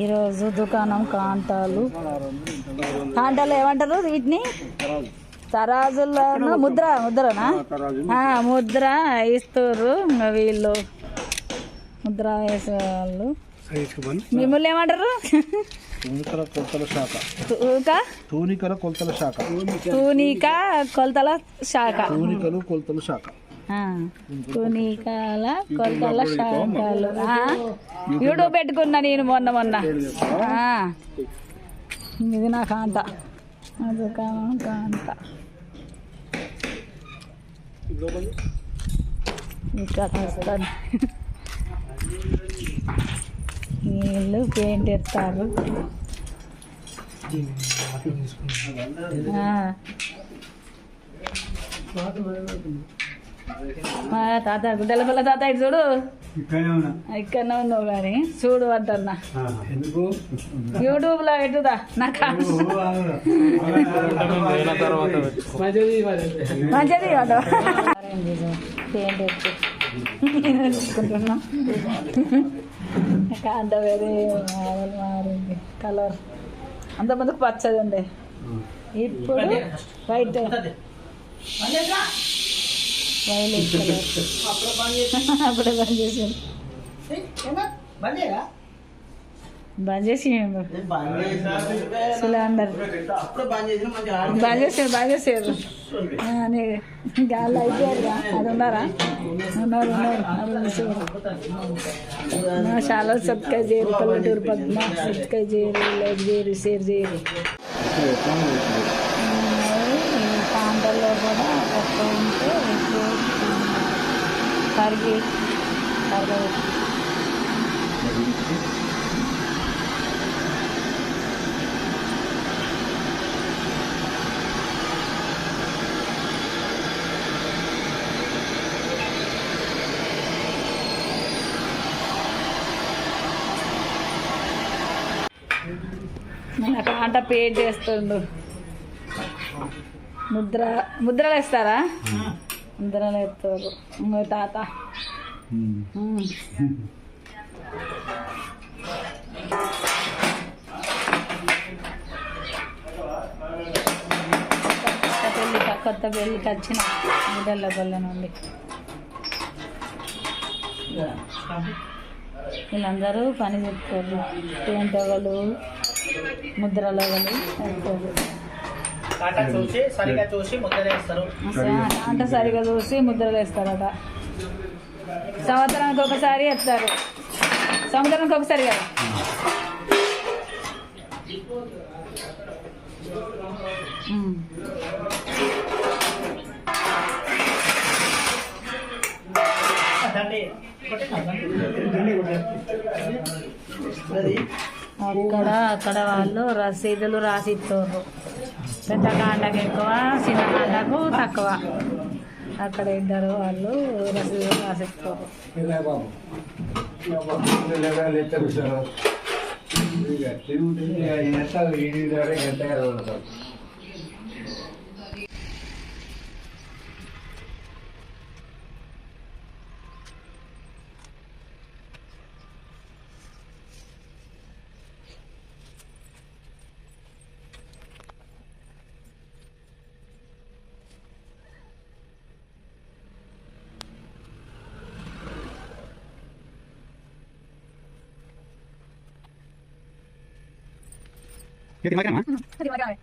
ఈరోజు దుకాణం కాంటాలు కాంటాలు ఏమంటారు వీటిని? తరాజుల్లో ముద్ర ముద్రనా? ముద్ర ఇస్తారు వీళ్ళు. ముద్ర వేసే వాళ్ళు మిమ్మల్ని ఏమంటారు? తూనికల కొలతల శాఖ. తూనికల కొలతల శాఖ. తూనిక కొలతల శాఖ. తూనికలు కొలతల శాఖ. ఆ, తూనికల కొలతల శాఖలు యూట్యూబ్ పెట్టుకున్నా నేను మొన్న మొన్న. ఆ, ఇది నా కాంత. అది కాంత. ఇక్కడ వస్తాను వీళ్ళు పెయింట్ ఎత్తారు. ఆ. మా తాత గుడ్డల పిల్ల తాత ఇటు చూడు. ఇక్కడనే ఉన్నావు కానీ చూడు అంటన్నా. ఎందుకు? యూట్యూబ్లో పెట్టుదా? నాకు? మంచిది పెయింట్ కాంత వేరే మారింది. కలర్. అంత ముందుకు పచ్చది ఉండే ఇప్పుడు వైట్. వైలెట్ కలర్ అప్పుడే బంద్ చేసాను బంద్ చేసి సిలిండర్ బంద్ చేసారు బంద్ చేసారు గాలి అయిపోయారు అది ఉన్నారా? ఉన్నారు ఉన్నారు. చాలా సబ్స్క్రైబ్ చేయరు పల్లెటూరు పద్మ సబ్స్క్రైబ్ చేయరు లైక్ చేయరు షేర్ చేయరు. ఈ ప్రాంతాల్లో కూడా తక్కువ ఉంటే ఎక్కువ కరిగి కరగదు మన పేట్ చేస్తుండు. ముద్ర ముద్రలు వేస్తారా ముద్రలు వేస్తారు ఇంకో తాత. కొత్త పెళ్ళి కొత్త పెళ్ళికి వచ్చిన ముద్దల గొల్ల నుండి. వీళ్ళందరూ పని చెప్తారు పెయింట్ ఒకళ్ళు ముద్రలు ఒకళ్ళు కాటా చూసి సరిగా చూసి ముద్ర వేస్తారు. అంట సరిగా చూసి ముద్రలు వేస్తారట. సంవత్సరానికి ఒకసారి వేస్తారు సంవత్సరానికి ఒకసారి కదా? అక్కడ అక్కడ వాళ్ళు రసీదులు రాసిస్తారు పెద్ద కాండకు ఎక్కువ చిన్న కాండకు తక్కువ. అక్కడ ఇద్దరు వాళ్ళు రసీ రాసేసుకోరు ఎంత 你要干嘛？嗯，你要干嘛？